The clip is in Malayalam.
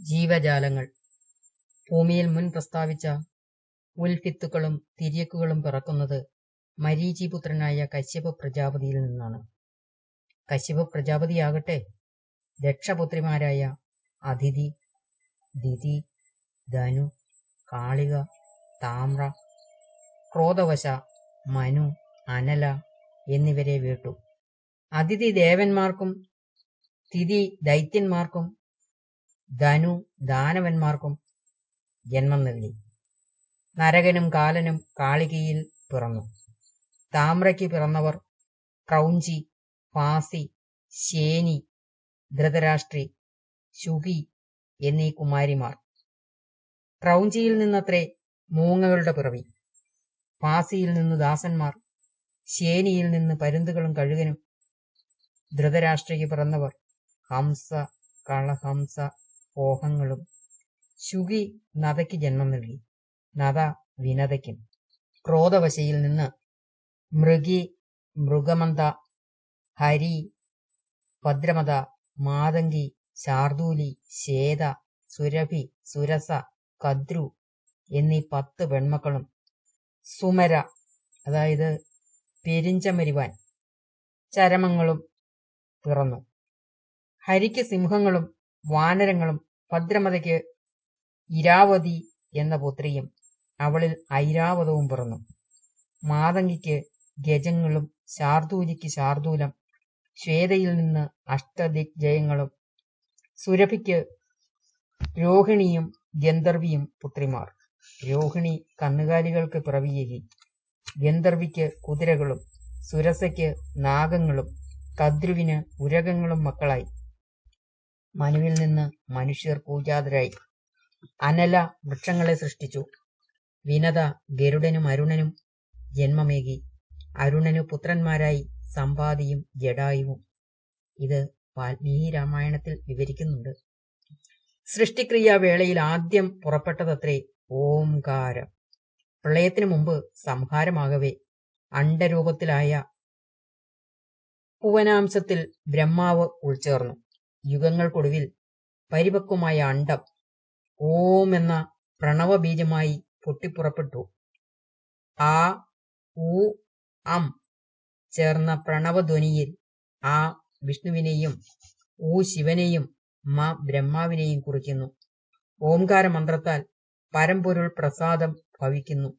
ജീവജാലങ്ങൾ. ഭൂമിയിൽ മുൻ പ്രസ്താവിച്ച ഉൽഫിത്തുക്കളും തിര്യക്കുകളും പിറക്കുന്നത് മരീചിപുത്രനായ കശ്യപ പ്രജാപതിയിൽ നിന്നാണ്. കശ്യപ പ്രജാപതിയാകട്ടെ ദക്ഷപുത്രിമാരായ അതിഥി ദിതി ധനു കാളിക താമ്ര ക്രോധവശ മനു അനല എന്നിവരെ വീട്ടു. അതിഥി ദേവന്മാർക്കും തിഥി ദൈത്യന്മാർക്കും ധനു ദാനവന്മാർക്കും ജന്മം നൽകി. നരകനും കാലനും കാളികയിൽ പിറന്നു. താമ്രയ്ക്ക് പിറന്നവർ ക്രൗഞ്ചി പാസി ശേനി ധൃതരാഷ്ട്രി ശുകി എന്നീ കുമാരിമാർ. ക്രൗഞ്ചിയിൽ നിന്നത്രേ മൂങ്ങകളുടെ പിറവി. പാസിയിൽ നിന്ന് ദാസന്മാർ ശേനിയിൽ നിന്ന് പരുന്തുകളും കഴുകനും ധൃതരാഷ്ട്രയ്ക്ക് പിറന്നവർ ഹംസ കളഹംസ ഓഹങ്ങളും ശുകി നദയ്ക്ക് ജന്മം നൽകി. നദ വിനതയ്ക്കും ക്രോധവശയിൽ നിന്ന് മൃഗി മൃഗമന്ത ഹരി ഭദ്രമത മാതങ്കി ശാർദൂലി ശേത സുരഭി സുരസ കദ്രു എന്നീ പത്ത് പെൺമക്കളും സുമര അതായത് പെരിഞ്ചമരിവാൻ ചരമങ്ങളും പിറന്നു. ഹരിക്ക് സിംഹങ്ങളും വാനരങ്ങളും ഭദ്രമതയ്ക്ക് ഇരാവതി എന്ന പുത്രിയും അവളിൽ ഐരാവതവും പിറന്നു. മാതങ്കിക്ക് ഗജങ്ങളും ശാർദൂലിക്ക് ശാർദൂലം ശ്വേതയിൽ നിന്ന് അഷ്ടദിഗ്ജയങ്ങളും സുരഭിക്ക് രോഹിണിയും ഗന്ധർവിയും പുത്രിമാർ. രോഹിണി കന്നുകാലികൾക്ക് പിറവിയേകി. ഗന്ധർവിക്ക് കുതിരകളും സുരസയ്ക്ക് നാഗങ്ങളും കദ്രുവിന് ഉരകങ്ങളും മക്കളായി. മനുവിൽ നിന്ന് മനുഷ്യർ പൂജാതരായി. അനല വൃക്ഷങ്ങളെ സൃഷ്ടിച്ചു. വിനത ഗരുഡനും അരുണനും ജന്മമേകി. അരുണനു പുത്രന്മാരായി സമ്പാദിയും ജഡായുവും. ഇത് വാൽമീകി രാമായണത്തിൽ വിവരിക്കുന്നുണ്ട്. സൃഷ്ടിക്രിയാവേളയിൽ ആദ്യം പുറപ്പെട്ടതത്രേ ഓംകാരം. പ്രളയത്തിനു മുമ്പ് സംഹാരമാകവേ. അണ്ടരൂപത്തിലായ ഭുവനാംശത്തിൽ ബ്രഹ്മാവ് ഉൾച്ചേർന്നു. യുഗങ്ങൾക്കൊടുവിൽ പരിപക്വമായ അണ്ടം ഓം എന്ന പ്രണവബീജമായി പൊട്ടിപ്പുറപ്പെട്ടു. ആ ഊ അം ചേർന്ന പ്രണവധ്വനിയിൽ ആ വിഷ്ണുവിനെയും ഊ ശിവനെയും മാ ബ്രഹ്മാവിനെയും കുറിക്കുന്നു. ഓംകാര മന്ത്രത്താൽ പരമ്പൊരുൾ പ്രസാദം ഭവിക്കുന്നു.